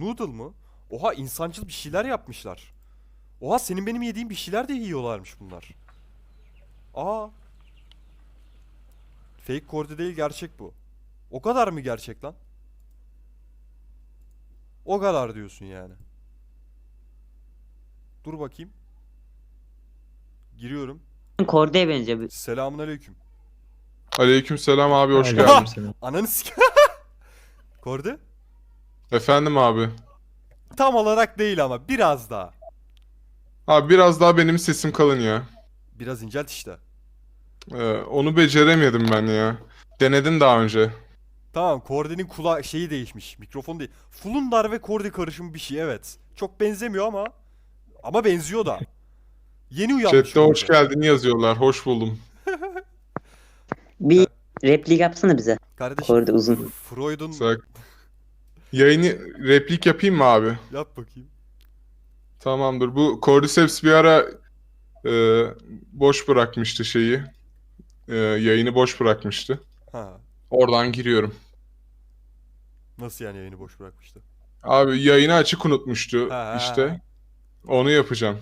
Noodle mu? Oha insancıl bir şeyler yapmışlar. Oha senin benim yediğim bir şeyler de yiyorlarmış bunlar. Aa. Fake Kordi değil gerçek bu. O kadar mı gerçek lan? O kadar diyorsun yani. Dur bakayım. Giriyorum. Kordi'ye benziyor. Selamun aleyküm. Aleykümselam abi hoş Aleyküm. geldin. Ananı sik... Kordi? Efendim abi. Tam olarak değil ama biraz daha. Abi biraz daha benim sesim kalın ya. Biraz incelt işte. Ee, onu beceremedim ben ya. Denedim daha önce. Tamam Kordi'nin kula şeyi değişmiş. Mikrofon değil. Fulundar ve Kordi karışımı bir şey evet. Çok benzemiyor ama ama benziyor da. Yeni uyanmış. Chat'te hoş geldin yazıyorlar. Hoş buldum. Bir replik yapsana bize. Kardeşim Kordi uzun. Freud'un. Yayını replik yapayım mı abi? yap bakayım. Tamamdır. Bu Cordyceps bir ara e, boş bırakmıştı şeyi. E, yayını boş bırakmıştı. Ha. Oradan giriyorum. Nasıl yani yayını boş bırakmıştı? Abi yayını açık unutmuştu Ha. işte. Onu yapacağım.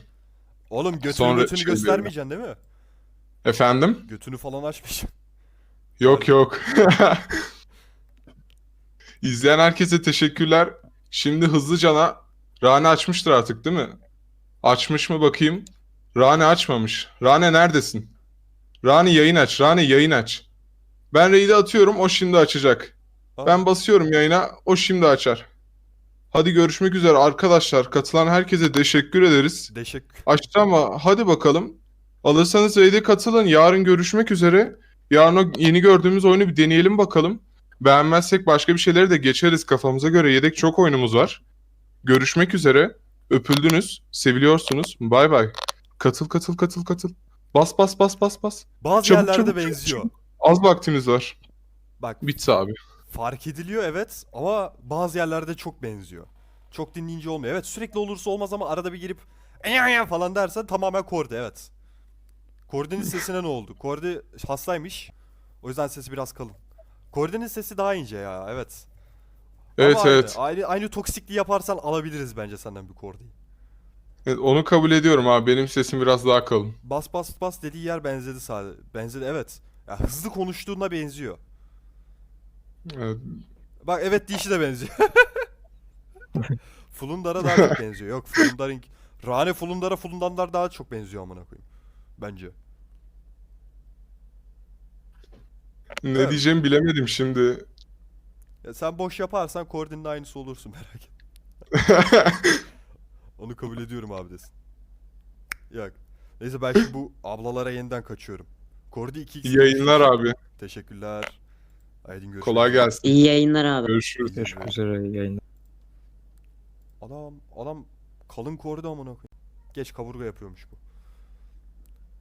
Oğlum götünü Sonra götünü şey göstermeyeceksin değil mi? Efendim? Götünü falan açmayacaksın. Yok yok. İzleyen herkese teşekkürler. Şimdi hızlıcana Rane açmıştır artık değil mi? Açmış mı bakayım? Rane açmamış. Rane neredesin? Rane yayın aç. Rane yayın aç. Ben raid'i atıyorum o şimdi açacak. Aa. Ben basıyorum yayına o şimdi açar. Hadi görüşmek üzere arkadaşlar. Katılan herkese teşekkür ederiz. Teşekkür. Açtı ama hadi bakalım. Alırsanız raid'e katılın. Yarın görüşmek üzere. Yarın o yeni gördüğümüz oyunu bir deneyelim bakalım. Beğenmezsek başka bir şeyleri de geçeriz kafamıza göre. Yedek çok oyunumuz var. Görüşmek üzere. Öpüldünüz. Seviliyorsunuz. Bay bay. Katıl katıl katıl katıl. Bas bas bas bas bas. Bazı Çabuk, yerlerde çabuk, benziyor. çabuk. Az vaktimiz var. Bak Bitse abi. fark ediliyor evet ama bazı yerlerde çok benziyor. Çok dinleyince olmuyor. Evet sürekli olursa olmaz ama arada bir girip falan dersen tamamen Kordi evet. Kordi'nin sesine ne oldu? Kordi hastaymış. O yüzden sesi biraz kalın. Kordi'nin sesi daha ince ya evet. Evet Ama evet. Aynı, aynı toksikliği yaparsan alabiliriz bence senden bir Kordi'yi. Evet, Onu kabul ediyorum abi. Benim sesim biraz daha kalın. Bas bas bas dediği yer benzedi sadece. Benzedi evet. Ya hızlı konuştuğuna benziyor. Evet. Bak evet dişi de benziyor. Fulundar'a daha çok benziyor. Yok Fulundar'ın... Rane Fulundar'a Fulundarlar daha çok benziyor amına koyayım. Bence. Ne Evet. diyeceğimi bilemedim şimdi. Ya sen boş yaparsan Kordi'nin aynısı olursun merak etme. Onu kabul ediyorum abi desin. Yok. Neyse ben şimdi bu ablalara yeniden kaçıyorum. Kordi 2 İyi yayınlar abi. Teşekkürler. Aydın görüşmek Kolay üzere. gelsin. İyi yayınlar abi. Görüşürüz. Görüşmek üzere yayında. Adam adam kalın kordi amına koyayım. Geç kaburga yapıyormuş bu.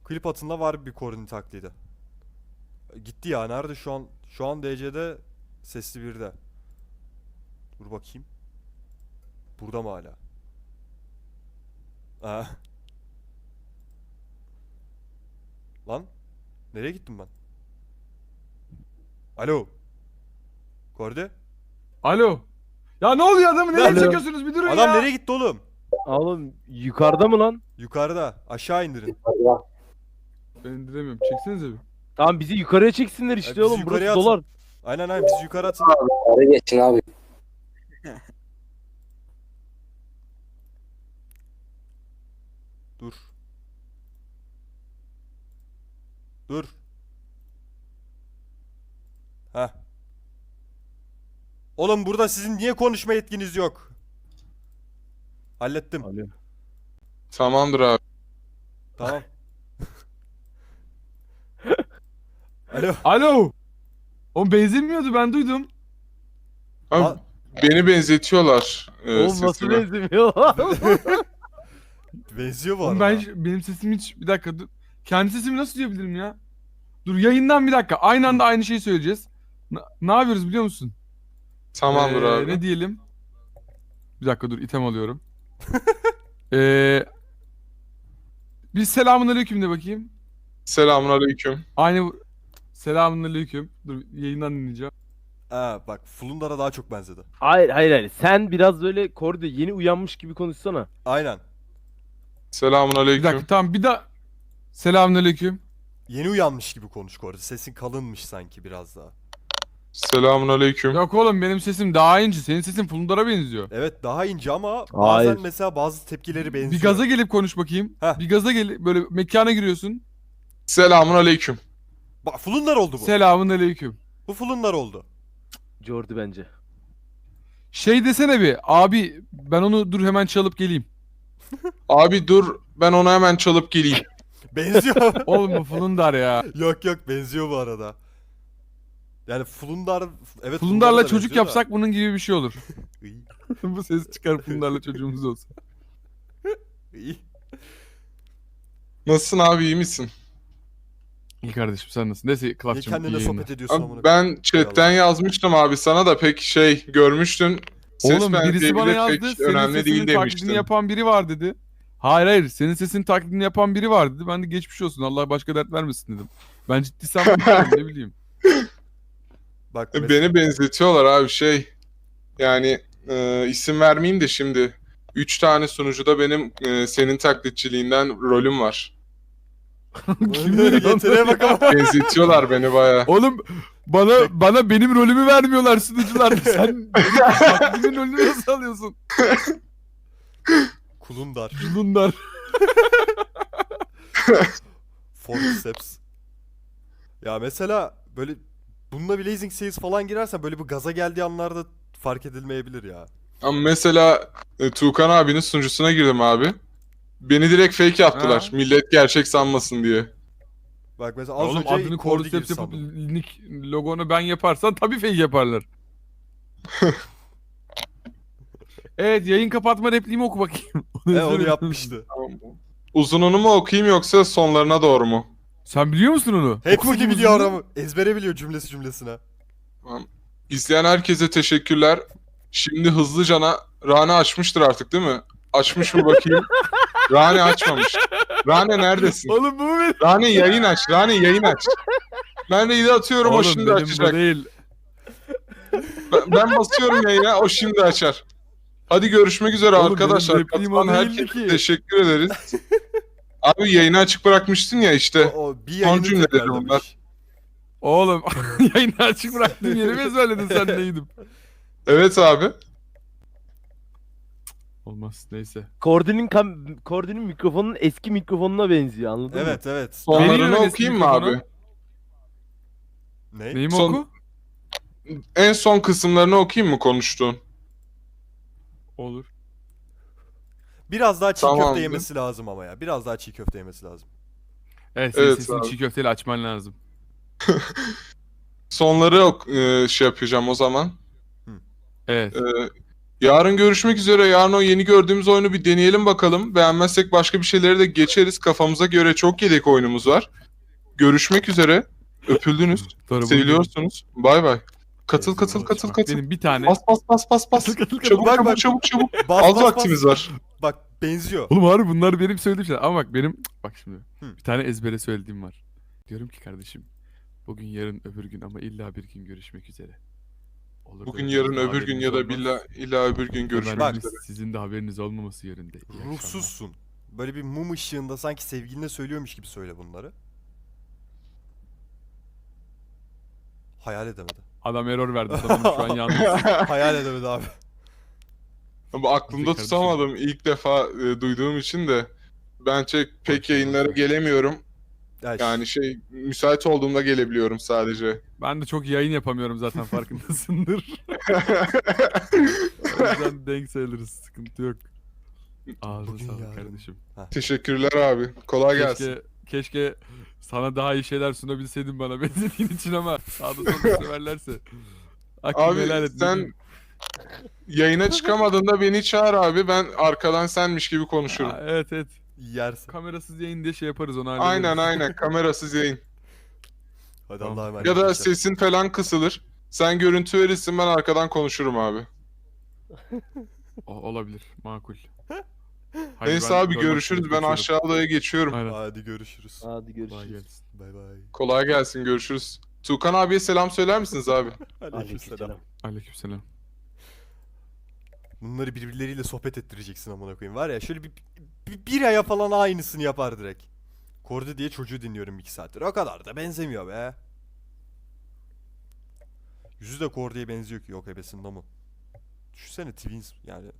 Klip atında var bir koordin taklidi. Gitti ya nerede şu an? Şu an DC'de sesli birde. Dur bakayım. Burada mı hala? Aa. Lan nereye gittim ben? Alo. Kordi? Alo. Ya ne oluyor adamı nereye Alo. çekiyorsunuz bir durun Adam ya. nereye gitti oğlum? Oğlum yukarıda mı lan? Yukarıda. Aşağı indirin. Ben indiremiyorum. Çeksenize bir. Tamam bizi yukarıya çeksinler işte bizi oğlum. yukarıya Burası atın. dolar. Aynen aynen bizi yukarı atın. Araya geçin abi. Dur. Dur. Heh. Oğlum burada sizin niye konuşma yetkiniz yok? Hallettim. Alo. Tamamdır abi. Tamam. Alo. Alo. Oğlum benzemiyordu ben duydum. Abi, Aa. beni benzetiyorlar. e, Oğlum nasıl sesime. benzemiyor lan? Benziyor bu Oğlum arada. ben benim sesim hiç bir dakika dur. Kendi sesimi nasıl duyabilirim ya? Dur yayından bir dakika. Aynı anda aynı şeyi söyleyeceğiz. Na- ne yapıyoruz biliyor musun? Tamamdır Ee, abi. Ne diyelim? Bir dakika dur item alıyorum. Ee, bir selamun aleyküm de bakayım. Selamun aleyküm. Aynı bu- selamun aleyküm. Dur yayından dinleyeceğim. Ha bak Flundar'a daha çok benzedi. Hayır hayır hayır. Sen biraz böyle Kordi yeni uyanmış gibi konuşsana. Aynen. Selamun Bir aleyküm. dakika tamam bir daha. Selamünaleyküm. Yeni uyanmış gibi konuş Kordi. Sesin kalınmış sanki biraz daha. Selamun aleyküm. Yok oğlum benim sesim daha ince. Senin sesin Fulundar'a benziyor. Evet daha ince ama bazen Hayır. mesela bazı tepkileri benziyor. Bir gaza gelip konuş bakayım. Heh. Bir gaza gelip böyle mekana giriyorsun. Selamun aleyküm. Bak Flundar oldu bu. Selamünaleyküm. Bu Flundar oldu. Jordi bence. Şey desene bir abi ben onu dur hemen çalıp geleyim. Abi dur ben onu hemen çalıp geleyim. Benziyor. Oğlum bu Fulundar ya. yok yok benziyor bu arada. Yani Flundar evet Fulundar'la çocuk benziyor da. yapsak bunun gibi bir şey olur. İyi, bu ses çıkar Fulundar'la çocuğumuz olsun. iyi. Nasılsın abi iyi misin? İyi kardeşim sen nasılsın? Neyse Niye Kılavçım iyi kendine yayınlar. sohbet ediyorsun Abi amına ben chatten yazmıştım abi sana da pek şey görmüştün. Ses Oğlum birisi bana yazdı. Senin önemli sesinin değil taklidini demiştin. yapan biri var dedi. Hayır hayır senin sesin taklidini yapan biri var dedi. Ben de geçmiş olsun Allah başka dert vermesin dedim. Ben ciddi sanmıyorum ne bileyim. Bak E, Beni benzetiyorlar abi şey. Yani e, isim vermeyeyim de şimdi. Üç tane sunucuda benim e, senin taklitçiliğinden rolüm var. Yeteneğe bak ama. Benzetiyorlar beni baya. Oğlum bana bana benim rolümü vermiyorlar sunucular. Sen benim rolünü nasıl alıyorsun? Kulundar. Bunlar. Forceps. Ya mesela böyle bununla Blazing Sales falan girersen böyle bir gaza geldiği anlarda fark edilmeyebilir ya. Ama mesela e, Tuğkan abinin sunucusuna girdim abi. Beni direkt fake yaptılar. Ha. Millet gerçek sanmasın diye. Bak mesela az Oğlum önce adını Cordy gibi Cordyceps yapıp sandım. nick logonu ben yaparsam tabii fake yaparlar. evet yayın kapatma repliğimi oku bakayım. Onu He onu yapmıştı. Uzununu mu okuyayım yoksa sonlarına doğru mu? Sen biliyor musun onu? Oku Hepsini bakayım biliyor uzunluğu. adamı. Ezbere biliyor cümlesi cümlesine. İzleyen herkese teşekkürler. Şimdi hızlıcana Rane açmıştır artık değil mi? Açmış mı bakayım? Rane açmamış. Rane neredesin? Oğlum bu mu benim? Rane yayın aç. Rane yayın aç. Ben de atıyorum o Oğlum şimdi benim açacak. bu değil. Ben, ben basıyorum yayına o şimdi açar. Hadi görüşmek üzere Oğlum arkadaşlar. benim repliğim Katılan değildi herkese ki. teşekkür ederiz. Abi yayını açık bırakmıştın ya işte. O, bir yayını cümleleri tekrarlamış. onlar. Oğlum yayını açık bıraktığın yeri mi ezberledin sen neydim? Evet abi. Olmaz neyse. Kordi'nin kam Kordi'nin mikrofonun eski mikrofonuna benziyor anladın mı? Evet evet. Sonlarını Vereyim mi okuyayım mı mikrofonu? abi? Ne? Neyimi Son- oku? En son kısımlarını okuyayım mı konuştuğun? Olur. Biraz daha çiğ Tamamdır. köfte yemesi lazım ama ya. Biraz daha çiğ köfte yemesi lazım. Evet senin Evet sesini abi. çiğ köfteyle açman lazım. Sonları ok- e, şey yapacağım o zaman. Evet. Ee, yarın görüşmek üzere. Yarın o yeni gördüğümüz oyunu bir deneyelim bakalım. Beğenmezsek başka bir şeyleri de geçeriz. Kafamıza göre çok yedek oyunumuz var. Görüşmek üzere. Öpüldünüz. Doğru, Seviliyorsunuz. Bay bay. Katıl katıl katıl katıl. benim bir tane. Bas bas bas bas bas. Katıl, katıl, katıl. Çabuk Bak, çabuk bak. çabuk çabuk. Bas, Az bas, vaktimiz bas. var. Bak benziyor. Oğlum harbi bunlar benim söylediğim şeyler. Ama bak benim bak şimdi Hı. bir tane ezbere söylediğim var. Diyorum ki kardeşim bugün yarın öbür gün ama illa bir gün görüşmek üzere. Olur Bugün öbür yarın öbür gün haberiniz ya da olmaz. billa illa öbür gün görüşmek Ömer, üzere. Sizin de haberiniz olmaması yönünde. İyi akşamlar. Ruhsuzsun. Böyle bir mum ışığında sanki sevgiline söylüyormuş gibi söyle bunları. Hayal edemedi. Adam error verdi sanırım şu an yalnız. Hayal edemedi abi. Ama aklımda tutamadım ilk defa e, duyduğum için de. Ben pek, pek yayınlara gelemiyorum. Ya Yani şey müsait olduğumda gelebiliyorum sadece. Ben de çok yayın yapamıyorum zaten farkındasındır. o yüzden denk sayılırız sıkıntı yok. Ağzına Bugün sağlık yarın. kardeşim. Teşekkürler abi. Kolay gelsin. Keşke, keşke sana daha iyi şeyler sunabilseydin bana benzediğin için ama sağda solda severlerse. Hakkını Abi helal et, ne sen diyeyim. yayına çıkamadığında beni çağır abi. Ben arkadan senmiş gibi konuşurum. Ha, evet evet. Yersin. Kamerasız yayın diye şey yaparız onu hallederiz. Aynen aynen. Kamerasız yayın. Hadi Tamam. Allah'a emanet. Ya da arkadaşlar. sesin falan kısılır. Sen görüntü verirsin ben arkadan konuşurum abi. O- olabilir. Makul. Neyse ben abi görmek görüşürüz. Ben kaçıyorum. aşağı odaya geçiyorum. Aynen. Hadi görüşürüz. Hadi Kolay görüşürüz. gelsin. Bay bay. Kolay gelsin görüşürüz. Tukan abiye selam söyler misiniz abi? Aleykümselam. Aleykümselam. Bunları birbirleriyle sohbet ettireceksin amına koyayım. Var ya şöyle bir, bir, bir aya falan aynısını yapar direkt. Kordi diye çocuğu dinliyorum iki saattir. O kadar da benzemiyor be. Yüzü de Kordi'ye benziyor ki yok ebesinde ama. Düşünsene Twins yani